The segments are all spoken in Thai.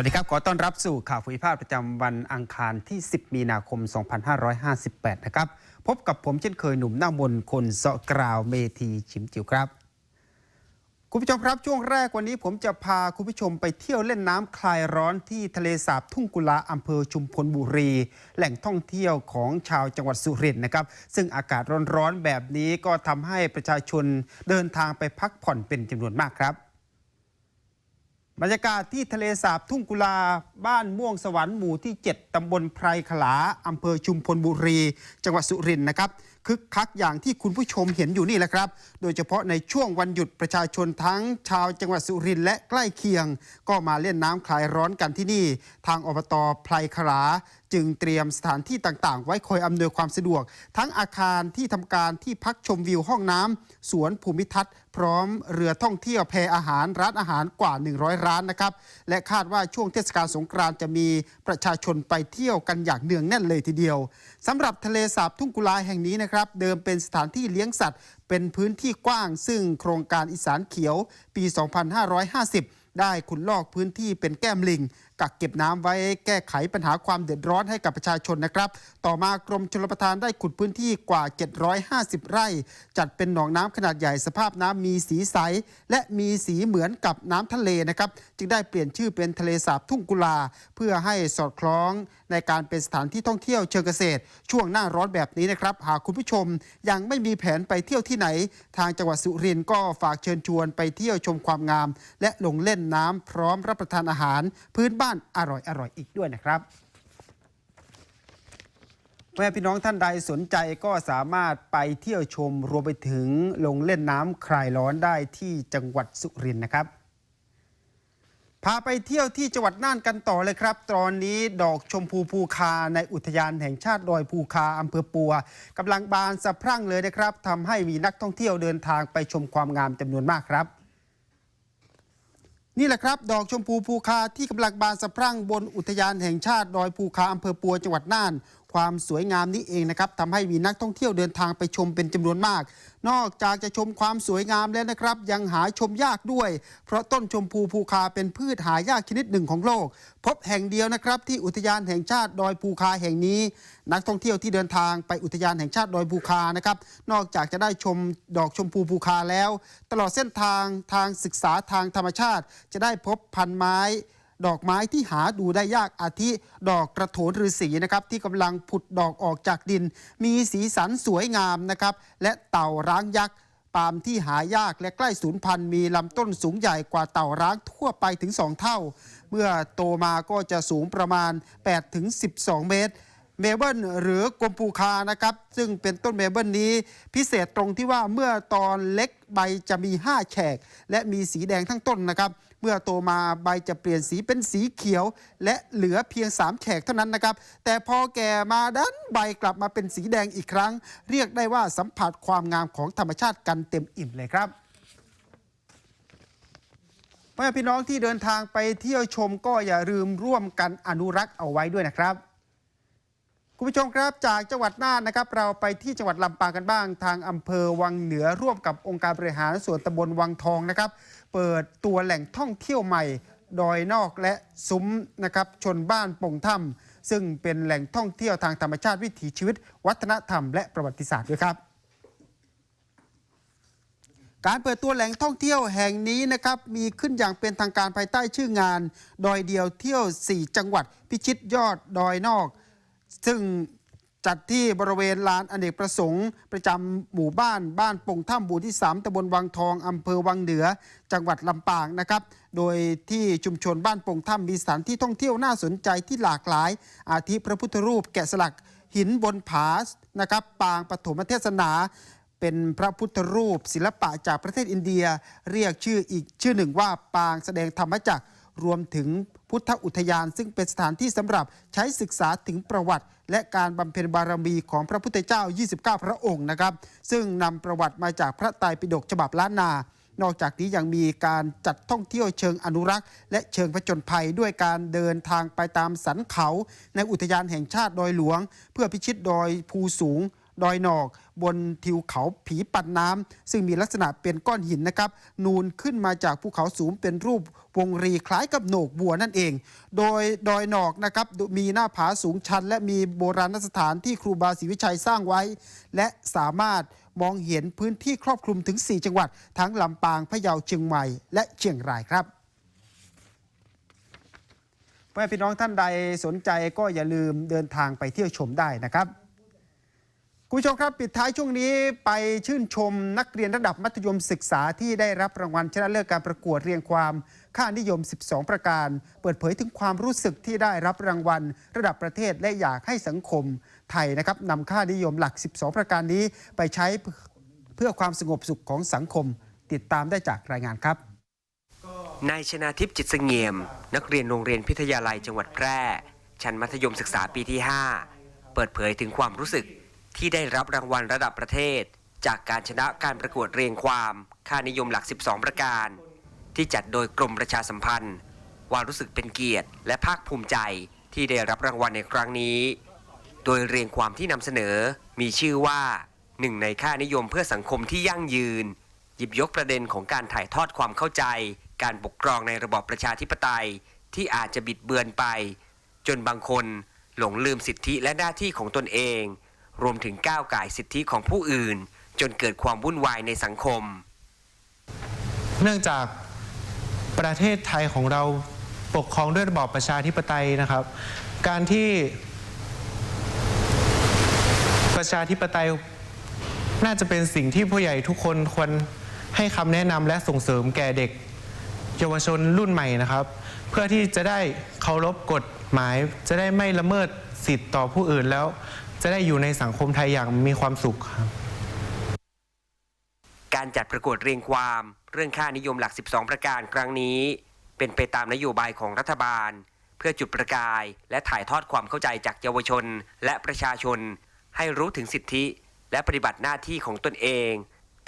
สวัสดีครับ ขอต้อนรับสู่ข่าวภูมิภาคประจำวันอังคารที่ 10 มีนาคม 2558 นะครับ พบกับผมเช่นเคยหนุ่มหน้ามนคนเสาะกราวเมทีชิมจิ๋วครับ คุณผู้ชมครับช่วงแรกวันนี้ผมจะพาคุณผู้ชมไปเที่ยวเล่นน้ำคลายร้อนที่ทะเลสาบทุ่งกุลาอำเภอชุมพลบุรี แหล่งท่องเที่ยวของชาวจังหวัดสุรินทร์นะครับ ซึ่งอากาศร้อนๆแบบนี้ก็ทำให้ประชาชนเดินทางไปพักผ่อนเป็นจำนวนมากครับ บรรยากาศที่ทะเลสาบทุ่งกุลา บ้านม่วงสวรรค์หมู่ที่ 7ตำบลไพรขลาอำเภอชุมพลบุรี จังหวัดสุรินทร์นะครับคึกคักอย่างที่คุณผู้ชมเห็นอยู่นี่แหละครับ โดยเฉพาะในช่วงวันหยุดประชาชนทั้งชาวจังหวัดสุรินทร์และใกล้เคียง ก็มาเล่นน้ำคลายร้อนกันที่นี่ ทางอบตไพรขลาจึงเตรียมสถานที่ต่างๆ ไว้คอยอำนวยความสะดวก ทั้งอาคารที่ทำการที่พักชมวิวห้องน้ำสวนภูมิทัศน์พร้อมเรือท่องเที่ยวแพอาหารร้านอาหารกว่า 100 ร้านนะครับและคาดว่าช่วงเทศกาลสงกรานต์จะมีประชาชนไปเที่ยวกันอย่างเนืองแน่นเลยทีเดียวสำหรับทะเลสาบทุ่งกุลาแห่งนี้นะครับเดิมเป็นสถานที่เลี้ยงสัตว์ เป็นพื้นที่กว้าง ซึ่งโครงการอีสานเขียวปี 2550ได้ขุดลอกพื้นที่เป็นแก้มลิง กักเก็บน้ำไว้แก้ไขปัญหาความเดือดร้อนให้กับประชาชนนะครับ ต่อมากรมชลประทานได้ขุดพื้นที่กว่า 750 ไร่ จัดเป็นหนองน้ำขนาดใหญ่สภาพน้ำมีสีใส และมีสีเหมือนกับน้ำทะเลนะครับ จึงได้เปลี่ยนชื่อเป็นทะเลสาบทุ่งกุลา เพื่อให้สอดคล้องในการเป็นสถานที่ท่องเที่ยวเชิงเกษตร ช่วงหน้าร้อนแบบนี้นะครับ หากคุณผู้ชมยังไม่มีแผนไปเที่ยวที่ไหน ทางจังหวัดสุรินทร์ก็ฝากเชิญชวนไปเที่ยวชมความงาม และลงเล่นน้ำพร้อมรับประทานอาหาร พื้นบ้านอร่อยๆอีกด้วยนะครับเมื่อพี่น้องท่านใดสนใจก็สามารถไปเที่ยวชมรวมไปถึงลงเล่นน้ำคลายร้อนได้ที่จังหวัดสุรินทร์นะครับ พาไปเที่ยวที่จังหวัดน่านกันต่อเลยครับ ตอนนี้ดอกชมพูภูคาในอุทยานแห่งชาติดอยภูคาอำเภอปัวกำลังบานสะพรั่งเลยนะครับทำให้มีนักท่องเที่ยวเดินทางไปชมความงามจำนวนมากครับ นี่แหละครับ ดอกชมพูภูคาที่กำลังบานสะพรั่งบนอุทยานแห่งชาติดอยภูคาอำเภอปัวจังหวัดน่าน ความสวยงามนี้เองนะครับทำให้มีนักท่องเที่ยวเดินทางไปชมเป็นจำนวนมาก นอกจากจะชมความสวยงามแล้วนะครับ ยังหาชมยากด้วย เพราะต้นชมพูภูคาเป็นพืชหายากชนิดหนึ่งของโลก พบแห่งเดียวนะครับ ที่อุทยานแห่งชาติดอยภูคาแห่งนี้ นักท่องเที่ยวที่เดินทางไปอุทยานแห่งชาติดอยภูคานะครับ นอกจากจะได้ชมดอกชมพูภูคาแล้ว ตลอดเส้นทางทางศึกษาทางธรรมชาติ จะได้พบพันไม้ ดอกไม้ที่หาดูได้ยากอาทิดอกกระโถนฤาษีนะครับที่กำลังผุดดอกออกจากดิน มีสีสันสวยงามนะครับและเต่าร้างยักษ์ปาล์มที่หายากและใกล้สูญพันธุ์มีลำต้นสูงใหญ่กว่าเต่าร้างทั่วไปถึง 2 เท่า เมื่อโตมาก็จะสูงประมาณ 8-12 เมตร เมเบิลหรือกลมปูคานะครับ ซึ่งเป็นต้นเมเบิลนี้ พิเศษตรงที่ว่าเมื่อตอนเล็กใบจะมี 5 แฉก และมีสีแดงทั้งต้นนะครับ เมื่อโตมาใบจะเปลี่ยนสีเป็นสีเขียว และเหลือเพียง 3 แฉกเท่านั้นนะครับ แต่พอแก่มาดันใบกลับมาเป็นสีแดงอีกครั้ง เรียกได้ว่าสัมผัสความงามของธรรมชาติกันเต็มอิ่มเลยครับเมื่อพี่น้องที่เดินทางไปเที่ยวชมก็อย่าลืมร่วมกันอนุรักษ์เอาไว้ด้วยนะครับ คุณผู้ชมครับจากจังหวัดน่านนะครับ เราไปที่จังหวัดลำปางกันบ้าง ทางอำเภอวังเหนือร่วมกับองค์การบริหารส่วนตำบลวังทองนะครับ เปิดตัวแหล่งท่องเที่ยวใหม่ดอยนอกและซุ้มนะครับชนบ้านปงถ้ำซึ่งเป็นแหล่งท่องเที่ยวทางธรรมชาติวิถีชีวิต วัฒนธรรมและประวัติศาสตร์ด้วยครับ การเปิดตัวแหล่งท่องเที่ยวแห่งนี้นะครับมีขึ้นอย่างเป็นทางการภายใต้ชื่องาน ดอยเดียวเที่ยว 4 จังหวัดพิชิตยอดดอยนอก ซึ่ง จัดที่บริเวณลานอเนกประสงค์ ประจำหมู่บ้านบ้านปงถ้ำหมู่ที่ 3ตำบลวังทองอำเภอวังเหนือ จังหวัดลำปางนะครับ โดยที่ชุมชนบ้านปงถ้ำมีสถานที่ท่องเที่ยวน่าสนใจที่หลากหลาย อาทิพระพุทธรูปแกะสลักหินบนผานะครับ ปางปฐมเทศนาเป็นพระพุทธรูปศิลปะจากประเทศอินเดีย เรียกชื่ออีกชื่อหนึ่งว่าปางแสดงธรรมจักร รวมถึงพุทธอุทยาน ซึ่งเป็นสถานที่สำหรับใช้ศึกษาถึงประวัติ และการบำเพ็ญบารมีของพระพุทธเจ้า 29 พระองค์นะครับ ซึ่งนำประวัติมาจากพระไตรปิฎกฉบับล้านนา นอกจากนี้ยังมีการจัดท่องเที่ยวเชิงอนุรักษ์ และเชิงผจญภัยด้วยการเดินทางไปตามสันเขา ในอุทยานแห่งชาติดอยหลวง เพื่อพิชิตดอยภูสูง ดอยหนอก บนทิวเขาผีปัดน้ำซึ่งมีลักษณะเป็นก้อนหินนะครับ นูนขึ้นมาจากภูเขาสูงเป็นรูปวงรีคล้ายกับโหนกบัวนั่นเอง โดยดอยหนอกนะครับมีหน้าผาสูงชัน และมีโบราณสถานที่ครูบาศรีวิชัยสร้างไว้ และสามารถมองเห็นพื้นที่ครอบคลุมถึง 4 จังหวัด ทั้งลำปางพะเยาเชียงใหม่ และเชียงรายครับเพื่อพี่น้องท่านใดสนใจก็อย่าลืมเดินทางไปเที่ยวชมได้นะครับ คุณผู้ชมครับ ปิดท้ายช่วงนี้ไปชื่นชมนักเรียนระดับมัธยมศึกษาที่ได้รับรางวัลชนะเลิศการประกวดเรียงความ ค่านิยม 12 ประการ เปิดเผยถึงความรู้สึกที่ได้รับรางวัล ระดับประเทศและอยากให้สังคมไทยนะครับนำค่านิยมหลัก 12 ประการนี้ไปใช้เพื่อความสงบสุขของสังคม ติดตามได้จากรายงานครับนายชนาทิพย์จิตเสงี่ยม นักเรียนโรงเรียนพิทยาลัยจังหวัดแพร่ ชั้นมัธยมศึกษาปีที่ 5 เปิดเผยถึงความรู้สึก ที่ได้รับรางวัลระดับประเทศ จากการชนะการประกวดเรียงความ ค่านิยมหลัก 12 ประการ ที่จัดโดยกรมประชาสัมพันธ์ ว่ารู้สึกเป็นเกียรติ และภาคภูมิใจที่ได้รับรางวัลในครั้งนี้ โดยเรียงความที่นำเสนอมีชื่อว่าหนึ่งในค่านิยมเพื่อสังคมที่ยั่งยืน หยิบยกประเด็นของการถ่ายทอดความเข้าใจ การปกครองในระบอบประชาธิปไตยที่อาจจะบิดเบือนไป จนบางคนหลงลืมสิทธิและหน้าที่ของตนเอง รวมถึงก้าวไก่สิทธิของผู้อื่น จนเกิดความวุ่นวายในสังคม เนื่องจากประเทศไทยของเราปกครองด้วยระบอบประชาธิปไตยนะครับ การที่ประชาธิปไตยน่าจะเป็นสิ่งที่ผู้ใหญ่ทุกคนควรให้คำแนะนำและส่งเสริมแก่เด็ก เยาวชนรุ่นใหม่นะครับ เพื่อที่จะได้เคารพกฎหมาย จะได้ไม่ละเมิดสิทธิ์ต่อผู้อื่นแล้ว จะได้อยู่ในสังคมไทยอย่างมีความสุขครับ การจัดประกวดเรียงความเรื่องค่านิยมหลัก 12 ประการครั้งนี้ เป็นไปตามนโยบายของรัฐบาล เพื่อจุดประกาย และถ่ายทอดความเข้าใจจากเยาวชน และประชาชน ให้รู้ถึงสิทธิ และปฏิบัติหน้าที่ของตนเอง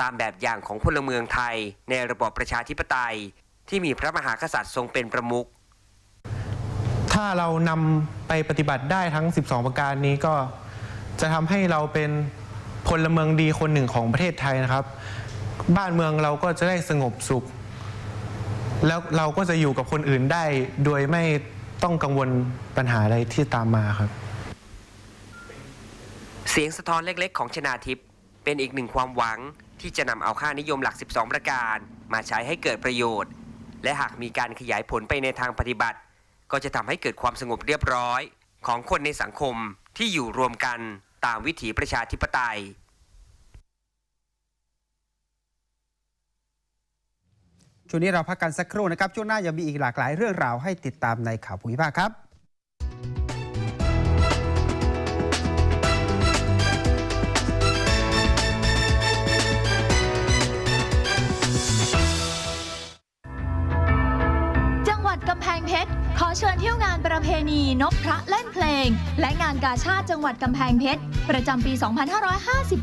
ตามแบบอย่างของพลเมืองไทย ในระบอบประชาธิปไตย ที่มีพระมหากษัตริย์ทรงเป็นประมุขถ้าเรานำไปปฏิบัติได้ทั้ง 12 ประการนี้ก็ จะทำให้เราเป็นพลเมืองดีคนหนึ่งของประเทศไทยนะครับ บ้านเมืองเราก็จะได้สงบสุข แล้วเราก็จะอยู่กับคนอื่นได้ โดยไม่ต้องกังวลปัญหาอะไรที่ตามมาครับ เสียงสะท้อนเล็ก ๆ ของชนาทิพย์เป็นอีกหนึ่งความหวังที่จะนำเอาค่านิยมหลัก 12 ประการ มาใช้ให้เกิดประโยชน์ และหากมีการขยายผลไปในทางปฏิบัติ ก็จะทำให้เกิดความสงบเรียบร้อย ของคนในสังคมที่อยู่รวมกันตามวิถีประชาธิปไตย ช่วงนี้เราพักกันสักครู่นะครับ ช่วงหน้ายังมีอีกหลากหลายเรื่องราวให้ติดตามในข่าวภูมิภาคครับ เชิญเที่ยวงานประเพณีนพพระเล่นเพลง และงานกาชาติจังหวัดกำแพงเพชร ประจำปี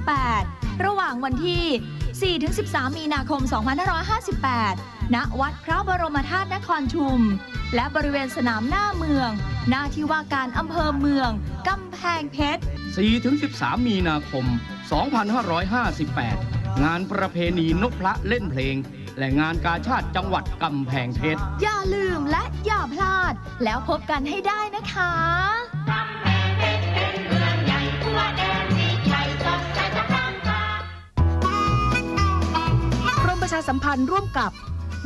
2558 ระหว่างวันที่ 4-13 มีนาคม 2558 ณ วัดพระบรมธาตุนครชุม และบริเวณสนามหน้าเมือง หน้าที่ว่าการอำเภอเมืองกำแพงเพชร 4-13 มีนาคม 2558 งานประเพณีนกพระเล่นเพลง และงานกาชาติจังหวัดกำแพงเพชร อย่าลืมและอย่าพลาด แล้วพบกันให้ได้นะคะ กรมประชาสัมพันธ์ร่วมกับ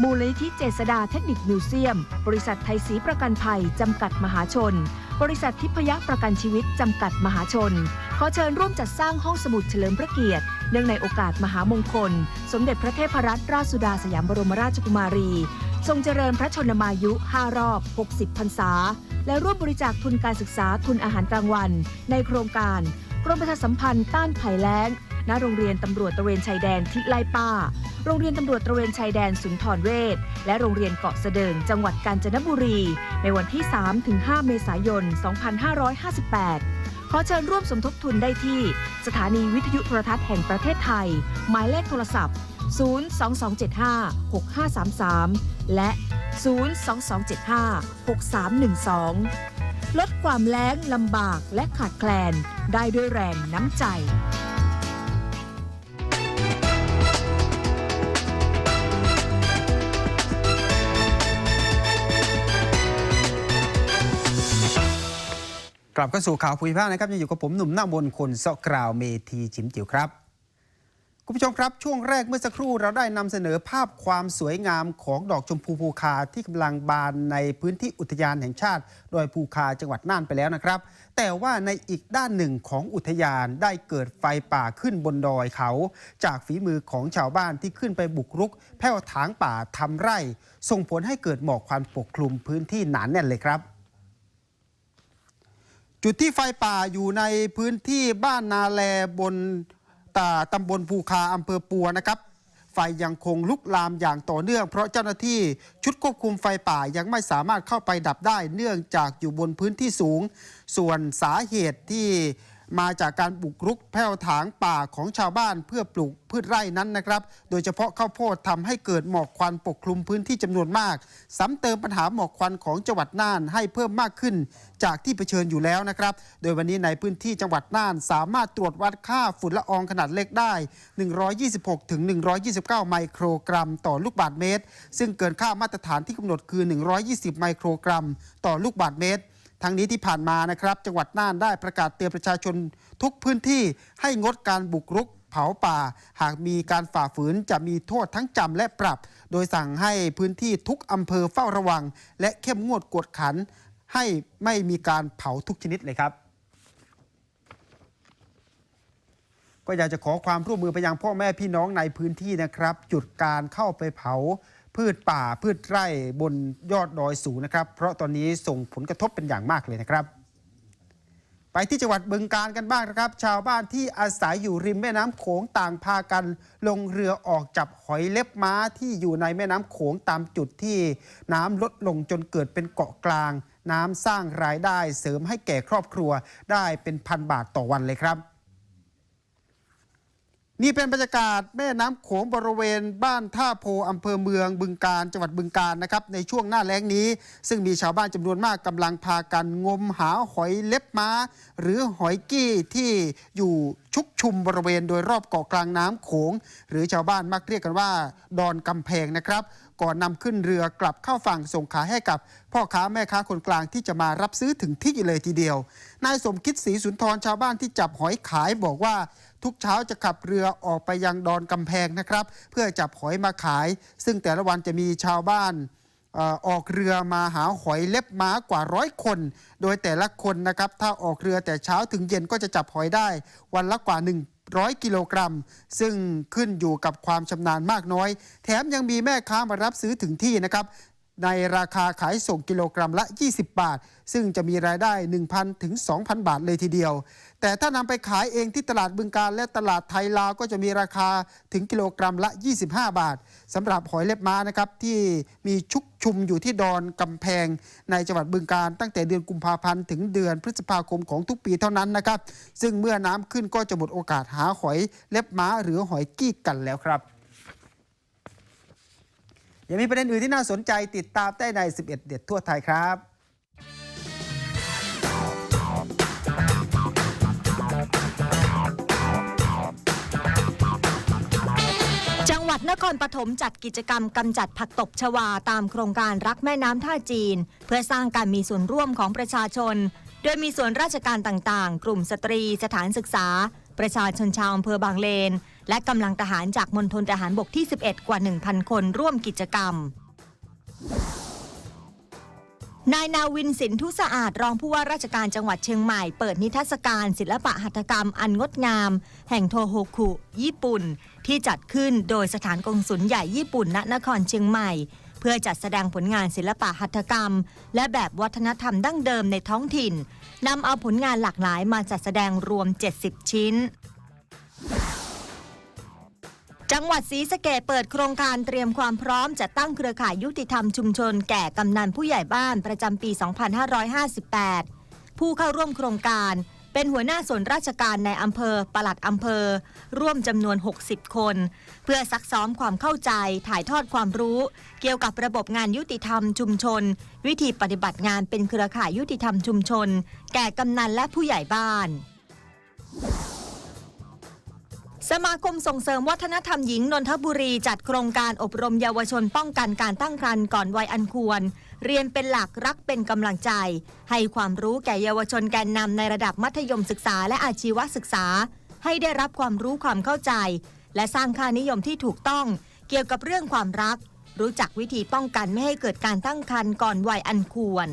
มูลนิธิเจษดาเทคนิคมิวเซียม บริษัทไทยศรีประกันภัย จำกัดมหาชน บริษัททิพยประกันชีวิต จำกัดมหาชน ขอเชิญร่วมจัดสร้างห้องสมุดเฉลิมพระเกียรติ เนื่องในโอกาสมหามงคล สมเด็จพระเทพรัตนราชสุดาสยามบรมราชกุมารี ทรงเจริญพระชนมายุ 5 รอบ 60 พรรษา และร่วมบริจาคทุนการศึกษาทุนอาหารกลางวัน ในโครงการกรมประชาสัมพันธ์ต้านภัยแล้งณโรงเรียนตำรวจตระเวนชายแดนทิไลป้า โรงเรียนตำรวจตระเวนชายแดนสุนทรเวชและโรงเรียนเกาะเสดิงจังหวัดกาญจนบุรี ในวันที่ 3-5 เมษายน 2558 ขอเชิญร่วมสมทบทุนได้ที่ สถานีวิทยุโทรทัศน์แห่งประเทศไทย หมายเลขโทรศัพท์ 022756533 และ 022756312 ลดความแล้งลำบากและขาดแคลนได้ด้วยแรงน้ำใจ ลับเข้าสู่ข่าวภูมิภาคนะครับยังอยู่กับผมหนุ่มหน้ามนคนเสาะกราวเมทีจิมจิ๋วครับคุณผู้ชมครับ ช่วงแรกเมื่อสักครู่เราได้นำเสนอภาพความสวยงามของดอกชมพูภูคาที่กำลังบานในพื้นที่อุทยานแห่งชาติดอยภูคาจังหวัดน่านไปแล้วนะครับ แต่ว่าในอีกด้านหนึ่งของอุทยานได้เกิดไฟป่าขึ้นบนดอยเขา จากฝีมือของชาวบ้านที่ขึ้นไปบุกรุก แผ่วถางป่าทำไร่ ส่งผลให้เกิดหมอกควันปกคลุมพื้นที่หนานแน่นเลยครับ จุดที่ไฟป่าอยู่ในพื้นที่บ้านนาแลบนตาตำบลภูคาอำเภอปัวนะครับ ไฟยังคงลุกลามอย่างต่อเนื่อง เพราะเจ้าหน้าที่ชุดควบคุมไฟป่ายังไม่สามารถเข้าไปดับได้ เนื่องจากอยู่บนพื้นที่สูง ส่วนสาเหตุที่ มาจากการบุกรุกแผ่วถางป่าของชาวบ้านเพื่อปลูกพืชไร่นั้นนะครับ โดยเฉพาะข้าวโพดทำให้เกิดหมอกควันปกคลุมพื้นที่จำนวนมากซ้ำเติมปัญหาหมอกควันของจังหวัดน่านให้เพิ่มมากขึ้น จากที่เผชิญอยู่แล้วนะครับ โดยวันนี้ในพื้นที่จังหวัดน่านสามารถตรวจวัดค่าฝุ่นละอองขนาดเล็กได้ 126ถึง129 ไมโครกรัม ต่อลูกบาศก์เมตร ซึ่งเกินค่ามาตรฐานที่กำหนดคือ 120 ไมโครกรัม ต่อลูกบาศก์เมตร ทั้งนี้ที่ผ่านมานะครับ จังหวัดน่านได้ประกาศเตือนประชาชนทุกพื้นที่ให้งดการบุกรุกเผาป่า หากมีการฝ่าฝืนจะมีโทษทั้งจำและปรับ โดยสั่งให้พื้นที่ทุกอำเภอเฝ้าระวัง และเข้มงวดกวดขัน ให้ไม่มีการเผาทุกชนิดเลยครับก็อยากจะขอความร่วมมือไปยังพ่อแม่พี่น้องในพื้นที่นะครับ จุดการเข้าไปเผา พืชป่าพืชไร่บนยอดดอยสูงนะครับ เพราะตอนนี้ส่งผลกระทบเป็นอย่างมากเลยนะครับไปที่จังหวัดบึงการกันบ้างนะครับ ชาวบ้านที่อาศัยอยู่ริมแม่น้ำโขงต่างพากัน ลงเรือออกจับหอยเล็บม้าที่อยู่ในแม่น้ำโขงตามจุดที่น้ำลดลงจนเกิดเป็นเกาะกลาง น้ำสร้างรายได้เสริมให้แก่ครอบครัวได้เป็นพันบาทต่อวันเลยครับ นี่เป็นบรรยากาศแม่น้ำโขงบริเวณบ้านท่าโพอำเภอเมืองบึงการจังหวัดบึงการนะครับในช่วงหน้าแล้งนี้ ซึ่งมีชาวบ้านจำนวนมากกำลังพากันงมหาหอยเล็บม้า หรือหอยกี้ที่อยู่ชุกชุมบริเวณโดยรอบเกาะกลางน้ำโขง หรือชาวบ้านมักเรียกกันว่า ดอนกำแพงนะครับ ก่อนนำขึ้นเรือกลับเข้าฝั่งส่งขายให้กับ พ่อค้าแม่ค้าคนกลางที่จะมารับซื้อถึงที่เลยทีเดียวนายสมคิดศรีสุนทรชาวบ้านที่จับหอยขายบอกว่า ทุกเช้าจะขับเรือออกไปยังดอนกำแพงนะครับ เพื่อจับหอยมาขาย ซึ่งแต่ละวันจะมีชาวบ้านออออกเรือมาหาหอยเล็บม้ากว่าร้อยคน โดยแต่ละคนนะครับ ถ้าออกเรือแต่เช้าถึงเย็นก็จะจับหอยได้ วันละกว่า 100 กิโลกรัม ซึ่งขึ้นอยู่กับความชำนาญมากน้อย แถมยังมีแม่ค้ามารับซื้อถึงที่นะครับ ในราคาขายส่งกิโลกรัมละ 20 บาท ซึ่งจะมีรายได้ 1,000 ถึง 2,000 บาทเลยทีเดียว แต่ถ้านำไปขายเองที่ตลาดบึงการและตลาดไทยลาวก็จะมีราคาถึงกิโลกรัมละ 25 บาทสำหรับหอยเล็บม้านะครับที่มีชุกชุมอยู่ที่ดอนกำแพง ในจังหวัดบึงการตั้งแต่เดือนกุมภาพันธ์ถึงเดือนพฤษภาคมของทุกปีเท่านั้นนะครับ ซึ่งเมื่อน้ำขึ้นก็จะหมดโอกาสหาหอยเล็บม้าหรือหอยกี้กันแล้วครับ ยังมีประเด็นอื่นที่น่าสนใจติดตามได้ใน 11 เด็ดทั่วไทยครับจังหวัดนครปฐมจัดกิจกรรมกำจัดผักตบชวาตามโครงการรักแม่น้ำท่าจีน เพื่อสร้างการมีส่วนร่วมของประชาชน โดยมีส่วนราชการต่างๆ กลุ่มสตรี สถานศึกษา ประชาชนชาวอำเภอบางเลน และกำลังทหารจากมณฑลทหารบกที่ 11 กว่า 1,000 คนร่วมกิจกรรมนายนาวินสินทุสะอาดรองผู้ว่าราชการจังหวัดเชียงใหม่เปิดนิทรรศการ ศิลปะหัตถกรรมอันงดงาม แห่งโทโฮคุ ญี่ปุ่น ที่จัดขึ้นโดยสถานกงสุลใหญ่ญี่ปุ่นณนครเชียงใหม่ เพื่อจัดแสดงผลงานศิลปะหัตถกรรม และแบบวัฒนธรรมดั้งเดิมในท้องถิ่นนำเอาผลงานหลากหลายมาจัดแสดงรวม 70 ชิ้น จังหวัดศรีสะเกดเปิดโครงการเตรียมความพร้อมจัดตั้งเครือข่ายยุติธรรมชุมชนแก่กำนันผู้ใหญ่บ้านประจำปี 2558 ผู้เข้าร่วมโครงการเป็นหัวหน้าส่วนราชการในอำเภอ ปลัดอำเภอ ร่วมจำนวน 60 คน เพื่อซักซ้อมความเข้าใจ ถ่ายทอดความรู้ เกี่ยวกับระบบงานยุติธรรมชุมชน วิธีปฏิบัติงานเป็นเครือข่ายยุติธรรมชุมชน แก่กำนันและผู้ใหญ่บ้าน สมาคมส่งเสริมวัฒนธรรมหญิงนนทบุรีจัดโครงการอบรมเยาวชนป้องกันการตั้งครรภ์ก่อนวัยอันควร เรียนเป็นหลักรักเป็นกำลังใจ ให้ความรู้แก่เยาวชนแกนนำในระดับมัธยมศึกษาและอาชีวศึกษา ให้ได้รับความรู้ความเข้าใจ และสร้างค่านิยมที่ถูกต้อง เกี่ยวกับเรื่องความรัก รู้จักวิธีป้องกันไม่ให้เกิดการตั้งครรภ์ก่อนวัยอันควร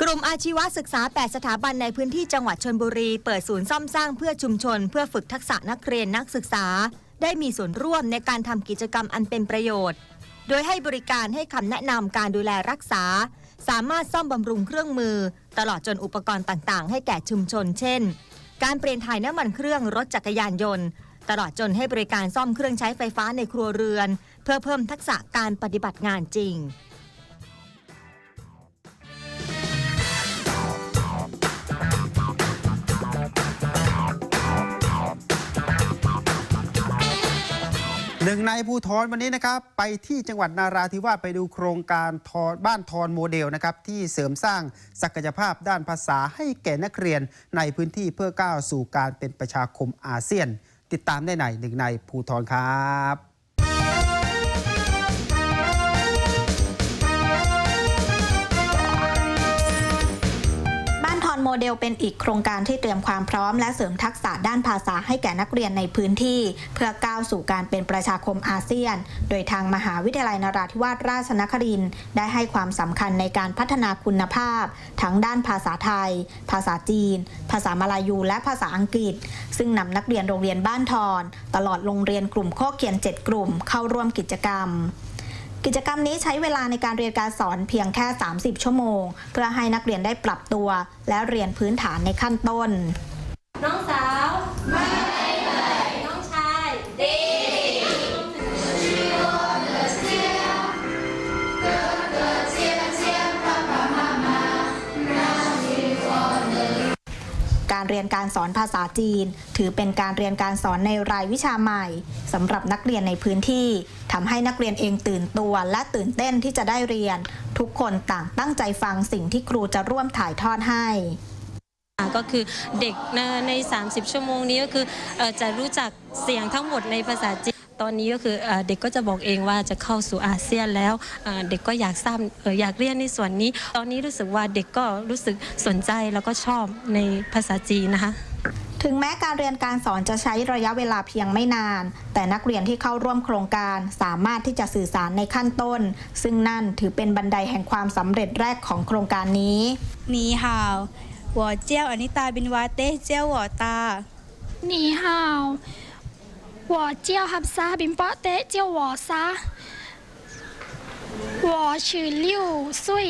กลุ่มอาชีวศึกษา 8 สถาบันในพื้นที่จังหวัดชนบุรี เปิดศูนย์ซ่อมสร้างเพื่อชุมชน เพื่อฝึกทักษะนักเรียนนักศึกษา ได้มีส่วนร่วมในการทำกิจกรรมอันเป็นประโยชน์ โดยให้บริการให้คำแนะนำการดูแลรักษา สามารถซ่อมบำรุงเครื่องมือ ตลอดจนอุปกรณ์ต่างๆ ให้แก่ชุมชน เช่น การเปลี่ยนถ่ายน้ำมันเครื่องรถจักรยานยนต์ ตลอดจนให้บริการซ่อมเครื่องใช้ไฟฟ้าในครัวเรือน เพื่อเพิ่มทักษะการปฏิบัติงานจริง หนึ่งในภูทอนวันนี้นะครับ ไปที่จังหวัดนาราธิวาสไปดูโครงการทอบ้านทอนโมเดลนะครับที่เสริมสร้างศักยภาพด้านภาษาให้แก่นักเรียนในพื้นที่เพื่อก้าวสู่การเป็นประชาคมอาเซียน ติดตามได้ในหนึ่งในภูทอนครับ โมเดลเป็นอีกโครงการที่เตรียมความพร้อม และเสริมทักษะด้านภาษาให้แก่นักเรียนในพื้นที่ เพื่อก้าวสู่การเป็นประชาคมอาเซียน โดยทางมหาวิทยาลัยนราธิวาสราชนครินทร์ได้ให้ความสำคัญในการพัฒนาคุณภาพ ทั้งด้านภาษาไทย ภาษาจีน ภาษามาลายู และภาษาอังกฤษ ซึ่งนำนักเรียนโรงเรียนบ้านทอน ตลอดโรงเรียนกลุ่มโคกเขียน 7 กลุ่มเข้าร่วมกิจกรรม กิจกรรมนี้ใช้เวลาในการเรียนการสอนเพียงแค่ 30 ชั่วโมง เพื่อให้นักเรียนได้ปรับตัว และเรียนพื้นฐานในขั้นต้น น้องสาว การสอนภาษาจีน ถือเป็นการเรียนการสอนในรายวิชาใหม่สำหรับนักเรียนในพื้นที่ทำให้นักเรียนเองตื่นตัวและตื่นเต้นที่จะได้เรียน ทุกคนต่างตั้งใจฟังสิ่งที่ครูจะร่วมถ่ายทอดให้ก็คือเด็กใน 30 ชั่วโมงนี้ก็คือจะรู้จักเสียงทั้งหมดในภาษาจีน ตอนนี้ก็คือเอ่อเด็กก็จะบอกเองว่าจะเข้าสู่อาเซียนแล้วเอ่อเด็กก็อยากทราบเอ่ออยากเรียนในส่วนนี้ ตอนนี้รู้สึกว่าเด็กก็รู้สึกสนใจแล้วก็ชอบในภาษาจีนนะคะ ถึงแม้การเรียนการสอนจะใช้ระยะเวลาเพียงไม่นาน แต่นักเรียนที่เข้าร่วมโครงการสามารถที่จะสื่อสารในขั้นต้น ซึ่งนั่นถือเป็นบันไดแห่งความสำเร็จแรกของโครงการนี้ 你好我叫อนิตาบินวาเต้เจ้าหัวตา你好， 我叫ฮับซาบิมปอเตะเจ้าหวอซาวอชื่อลิ้วซุย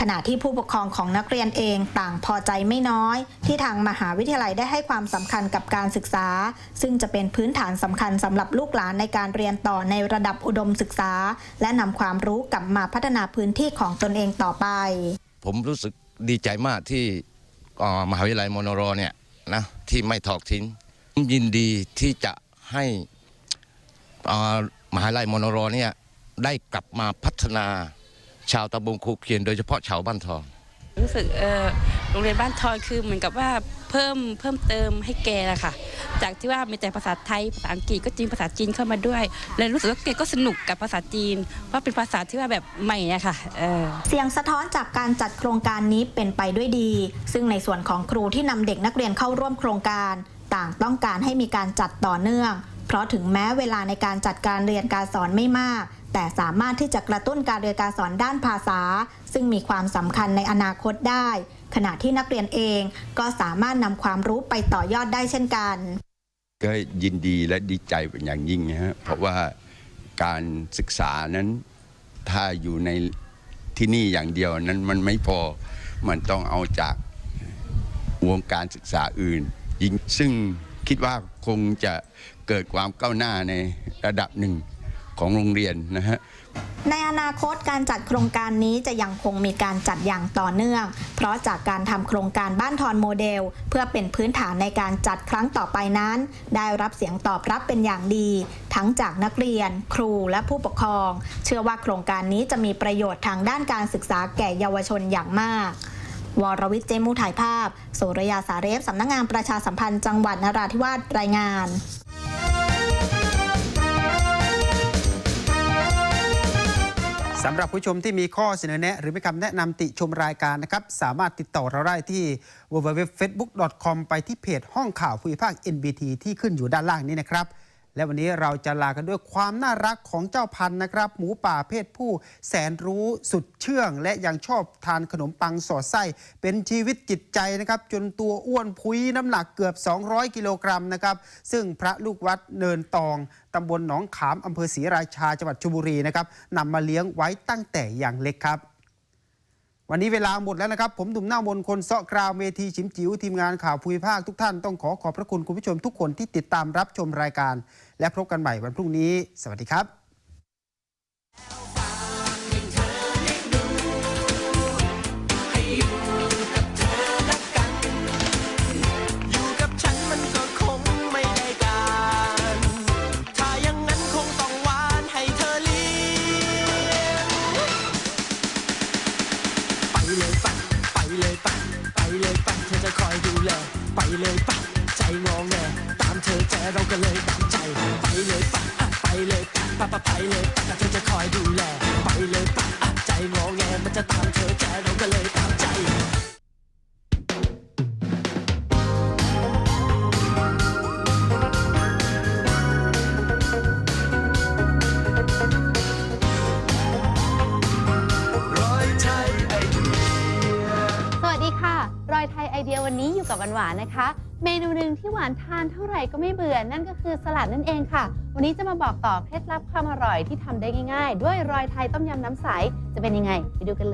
ขณะที่ผู้ปกครองของนักเรียนเองต่างพอใจไม่น้อย ที่ทางมหาวิทยาลัยได้ให้ความสำคัญกับการศึกษา ซึ่งจะเป็นพื้นฐานสำคัญสำหรับลูกหลานในการเรียนต่อในระดับอุดมศึกษา และนำความรู้กลับมาพัฒนาพื้นที่ของตนเองต่อไป ผมรู้สึกดีใจมากที่มหาวิทยาลัยมโนรเนี่ยนะที่ไม่ถอกทิ้งยินดีที่จะ ให้เอ่อมหาวิทยาลัยมอนรอเนี่ยได้กลับมาพัฒนาชาวตำบลคูเคียนโดยเฉพาะชาวบ้านทองรู้สึกเออโรงเรียนบ้านทอนคือเหมือนกับว่าเพิ่มเพิ่มเติมให้แกละค่ะ จากที่ว่ามีแต่ภาษาไทยภาษาอังกฤษก็จริงภาษาจีนเข้ามาด้วยเลยรู้สึกว่าแกก็สนุกกับภาษาจีน เพราะเป็นภาษาที่ว่าแบบใหม่อะค่ะเออเสียงสะท้อนจากการจัดโครงการนี้เป็นไปด้วยดี ซึ่งในส่วนของครูที่นำเด็กนักเรียนเข้าร่วมโครงการ ต่างต้องการให้มีการจัดต่อเนื่อง เพราะถึงแม้เวลาในการจัดการเรียนการสอนไม่มาก แต่สามารถที่จะกระตุ้นการเรียนการสอนด้านภาษา ซึ่งมีความสำคัญในอนาคตได้ ขณะที่นักเรียนเองก็สามารถนำความรู้ไปต่อยอดได้เช่นกัน ก็ยินดีและดีใจเป็นอย่างยิ่งนะฮะเพราะว่าการศึกษานั้นถ้าอยู่ในที่นี่อย่างเดียวนั้นมันไม่พอมันต้องเอาจากวงการศึกษาอื่น ยิงซึ่งคิดว่าคงจะเกิดความก้าวหน้าในระดับหนึ่งของโรงเรียนนะฮะในอนาคตการจัดโครงการนี้จะยังคงมีการจัดอย่างต่อเนื่อง เพราะจากการทำโครงการบ้านทอนโมเดล เพื่อเป็นพื้นฐานในการจัดครั้งต่อไปนั้น ได้รับเสียงตอบรับเป็นอย่างดี ทั้งจากนักเรียน ครูและผู้ปกครอง เชื่อว่าโครงการนี้จะมีประโยชน์ทางด้านการศึกษาแก่เยาวชนอย่างมาก วรวิทย์เจมูถ่ายภาพ โสรยาสาเรฟสำนักงานประชาสัมพันธ์จังหวัดนราธิวาสรายงานสำหรับผู้ชมที่มีข้อเสนอแนะ หรือมีคำแนะนำติชมรายการนะครับ สามารถติดต่อเราได้ที่ www.facebook.com ไปที่เพจห้องข่าวภูมิภาค NBT ที่ขึ้นอยู่ด้านล่างนี้นะครับ และวันนี้เราจะลากันด้วยความน่ารักของเจ้าพันธุ์นะครับ หมูป่าเพศผู้แสนรู้สุดเชื่อง และยังชอบทานขนมปังสอดไส้ เป็นชีวิตจิตใจนะครับ จนตัวอ้วนพุ้ยน้ำหนักเกือบ 200 กิโลกรัมนะครับ ซึ่งพระลูกวัดเนินตองตำบลหนองขามอำเภอศรีราชาจังหวัดชลบุรีนะครับนำมาเลี้ยงไว้ตั้งแต่อย่างเล็กครับ วันนี้เวลาหมดแล้วนะครับ ผมดุมหน้ามนคนเซาะกราวเมทีชิมจิ๋วทีมงานข่าวภูมิภาคทุกท่านต้องขอขอบพระคุณคุณผู้ชมทุกคนที่ติดตามรับชมรายการ และพบกันใหม่วันพรุ่งนี้ สวัสดีครับ เลยปะใจงอแงตามเธอใจเราก็เลยตามใจ ไปเลยปะไปเลยปะปะปะไปเลย ดนั่นเองค่ะ วันนี้จะมาบอกต่อเคล็ดลับความอร่อยที่ทำได้ง่าย ๆ ด้วยรอยไทยต้มยำน้ำใสจะเป็นยังไง ไปดูกันเลย